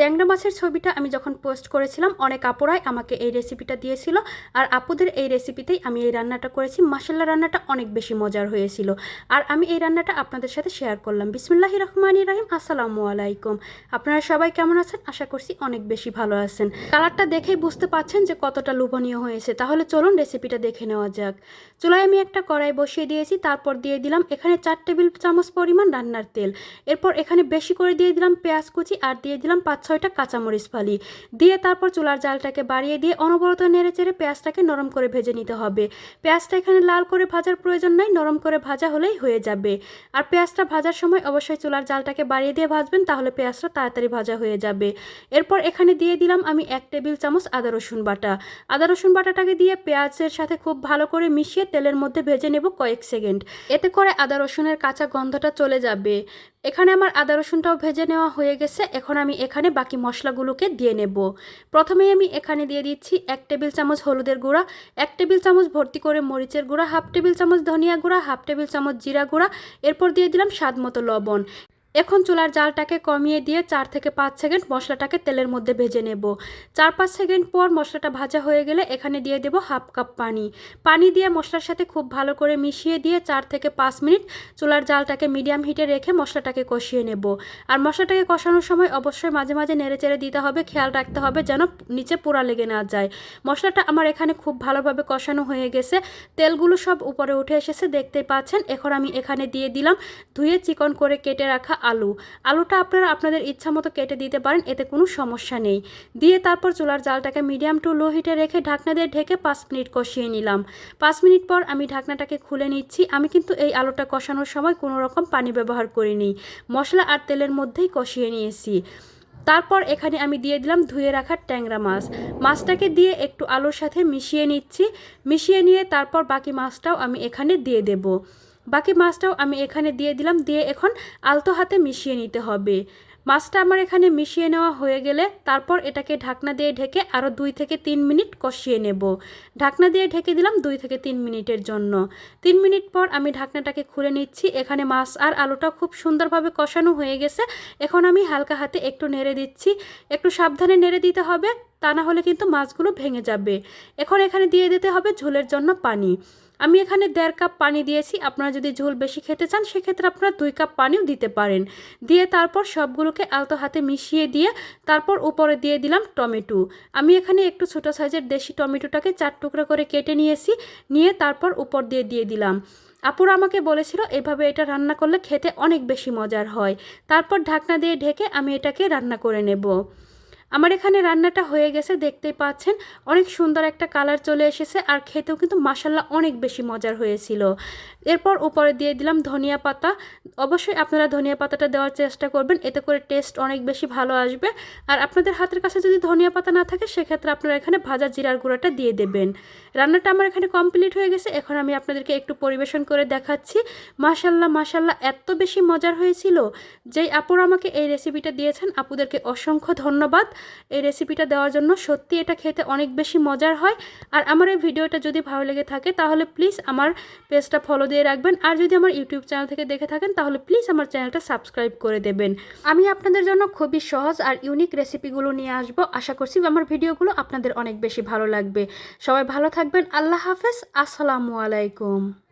ট্যাংরা মাছের ছবিটা আমি যখন পোস্ট করেছিলাম, অনেক আপুরাই আমাকে এই রেসিপিটা দিয়েছিল। আর আপুদের এই রেসিপিতেই আমি এই রান্নাটা করেছি। মাসাল্লা রান্নাটা অনেক বেশি মজার হয়েছিল। আর আমি এই রান্নাটা আপনাদের সাথে শেয়ার করলাম। বিসমুল্লাহি রহমানি রাহিম, আসসালামু আলাইকুম। আপনারা সবাই কেমন আছেন? আশা করছি অনেক বেশি ভালো আছেন। কালারটা দেখেই বুঝতে পাচ্ছেন যে কতটা লোভনীয় হয়েছে। তাহলে চলুন রেসিপিটা দেখে নেওয়া যাক। চুলায় আমি একটা কড়াই বসিয়ে দিয়েছি, তারপর দিয়ে দিলাম এখানে চার টেবিল চামচ পরিমাণ রান্নার তেল। এরপর এখানে বেশি করে দিয়ে দিলাম পেঁয়াজ কুচি আর দিয়ে দিলাম পাঁচ ছয়টা কাঁচামরিচ ফালি। দিয়ে তারপর চুলার জালটাকে বাড়িয়ে দিয়ে অনবরত নেড়ে চেড়ে পেঁয়াজটাকে নরম করে ভেজে নিতে হবে। পেঁয়াজটা এখানে লাল করে ভাজার প্রয়োজন নাই, নরম করে ভাজা হলেই হয়ে যাবে। আর পেঁয়াজটা ভাজার সময় অবশ্যই চুলার জালটাকে বাড়িয়ে দিয়ে ভাজবেন, তাহলে পেঁয়াজটা তাড়াতাড়ি ভাজা হয়ে যাবে। এরপর এখানে দিয়ে দিলাম আমি এক টেবিল চামচ আদা রসুন বাটা। আদা রসুন বাটাটাকে দিয়ে পেঁয়াজের সাথে খুব ভালো করে মিশিয়ে তেলের মধ্যে ভেজে নেব কয়েক সেকেন্ড। এতে করে আদা রসুনের কাঁচা গন্ধটা চলে যাবে। এখানে আমার আদা রসুনটাও ভেজে নেওয়া হয়ে গেছে। এখন আমি এখানে বাকি মশলাগুলোকে দিয়ে নেব। প্রথমেই আমি এখানে দিয়ে দিচ্ছি এক টেবিল চামচ হলুদের গুঁড়া, এক টেবিল চামচ ভর্তি করে মরিচের গুঁড়া, হাফ টেবিল চামচ ধনিয়া গুঁড়া, হাফ টেবিল চামচ জিরা গুঁড়া, এরপর দিয়ে দিলাম স্বাদ মতো লবণ। এখন চুলার জালটাকে কমিয়ে দিয়ে চার থেকে পাঁচ সেকেন্ড মশলাটাকে তেলের মধ্যে ভেজে নেব। চার পাঁচ সেকেন্ড পর মশলাটা ভাজা হয়ে গেলে এখানে দিয়ে দেব হাফ কাপ পানি। পানি দিয়ে মশলার সাথে খুব ভালো করে মিশিয়ে দিয়ে চার থেকে পাঁচ মিনিট চুলার জালটাকে মিডিয়াম হিটে রেখে মশলাটাকে কষিয়ে নেব। আর মশলাটাকে কষানোর সময় অবশ্যই মাঝে মাঝে নেড়ে চেড়ে দিতে হবে, খেয়াল রাখতে হবে যেন নিচে পোড়া লেগে না যায়। মশলাটা আমার এখানে খুব ভালোভাবে কষানো হয়ে গেছে। তেলগুলো সব উপরে উঠে এসেছে দেখতে পাচ্ছেন। এখন আমি এখানে দিয়ে দিলাম ধুয়ে চিকন করে কেটে রাখা আলু। আলুটা আপনারা আপনাদের ইচ্ছা মতো কেটে দিতে পারেন, এতে কোনো সমস্যা নেই। দিয়ে তারপর চুলার জালটাকে মিডিয়াম টু লো হিটে রেখে ঢাকনা দিয়ে ঢেকে পাঁচ মিনিট কষিয়ে নিলাম। পাঁচ মিনিট পর আমি ঢাকনাটাকে খুলে নিচ্ছি। আমি কিন্তু এই আলুটা কষানোর সময় কোনো রকম পানি ব্যবহার করিনি। মশলা আর তেলের মধ্যেই কষিয়ে নিয়েছি। তারপর এখানে আমি দিয়ে দিলাম ধুয়ে রাখা ট্যাংরা মাছ। মাছটাকে দিয়ে একটু আলুর সাথে মিশিয়ে নিচ্ছি। মিশিয়ে নিয়ে তারপর বাকি মাছটাও আমি এখানে দিয়ে দেব। বাকি মাছটাও আমি এখানে দিয়ে দিলাম, দিয়ে এখন আলতো হাতে মিশিয়ে নিতে হবে। মাছটা আমার এখানে মিশিয়ে নেওয়া হয়ে গেলে তারপর এটাকে ঢাকনা দিয়ে ঢেকে আরও দুই থেকে তিন মিনিট কষিয়ে নেব। ঢাকনা দিয়ে ঢেকে দিলাম দুই থেকে তিন মিনিটের জন্য। তিন মিনিট পর আমি ঢাকনাটাকে খুলে নিচ্ছি। এখানে মাছ আর আলুটা খুব সুন্দরভাবে কষানো হয়ে গেছে। এখন আমি হালকা হাতে একটু নেড়ে দিচ্ছি। একটু সাবধানে নেড়ে দিতে হবে। তা না হলে কিন্তু মাছগুলো ভেঙে যাবে। এখন এখানে দিয়ে দিতে হবে ঝোলের জন্য পানি। আমি এখানে দেড় কাপ পানি দিয়েছি। আপনারা যদি ঝোল বেশি খেতে চান, সেক্ষেত্রে আপনারা দুই কাপ পানিও দিতে পারেন। দিয়ে তারপর সবগুলোকে আলতো হাতে মিশিয়ে দিয়ে তারপর উপরে দিয়ে দিলাম টমেটো। আমি এখানে একটু ছোটো সাইজের দেশি টমেটোটাকে চার টুকরো করে কেটে নিয়েছি। নিয়ে তারপর উপর দিয়ে দিয়ে দিলাম। আপুরা আমাকে বলেছিল, এভাবে এটা রান্না করলে খেতে অনেক বেশি মজার হয়। তারপর ঢাকনা দিয়ে ঢেকে আমি এটাকে রান্না করে নেব। আমার এখানে রান্নাটা হয়ে গেছে, দেখতেই পাচ্ছেন। অনেক সুন্দর একটা কালার চলে এসেছে আর খেতেও কিন্তু মাসাল্লা অনেক বেশি মজার হয়েছিল। এরপর উপরে দিয়ে দিলাম ধনিয়া পাতা। অবশ্যই আপনারা ধনিয়া পাতাটা দেওয়ার চেষ্টা করবেন, এতে করে টেস্ট অনেক বেশি ভালো আসবে। আর আপনাদের হাতের কাছে যদি ধনিয়া পাতা না থাকে, সেক্ষেত্রে আপনারা এখানে ভাজা জিরার গুঁড়াটা দিয়ে দেবেন। রান্নাটা আমার এখানে কমপ্লিট হয়ে গেছে, এখন আমি আপনাদেরকে একটু পরিবেশন করে দেখাচ্ছি। মাসাল্লাহ মাসাল্লাহ এত বেশি মজার হয়েছিল। যেই আপুরা আমাকে এই রেসিপিটা দিয়েছেন, আপুদেরকে অসংখ্য ধন্যবাদ। এই রেসিপিটা দেওয়ার জন্য সত্যি এটা খেতে অনেক বেশি মজার হয়। আর আমার এই ভিডিওটা যদি ভালো লেগে থাকে, তাহলে প্লিজ আমার পেজটা ফলো দিয়ে রাখবেন। আর যদি আমার ইউটিউব চ্যানেল থেকে দেখে থাকেন, তাহলে প্লিজ আমার চ্যানেলটা সাবস্ক্রাইব করে দেবেন। আমি আপনাদের জন্য খুবই সহজ আর ইউনিক রেসিপিগুলো নিয়ে আসব। আশা করছি আমার ভিডিওগুলো আপনাদের অনেক বেশি ভালো লাগবে। সবাই ভালো থাকবেন। আল্লাহ হাফেজ। আসসালামু আলাইকুম।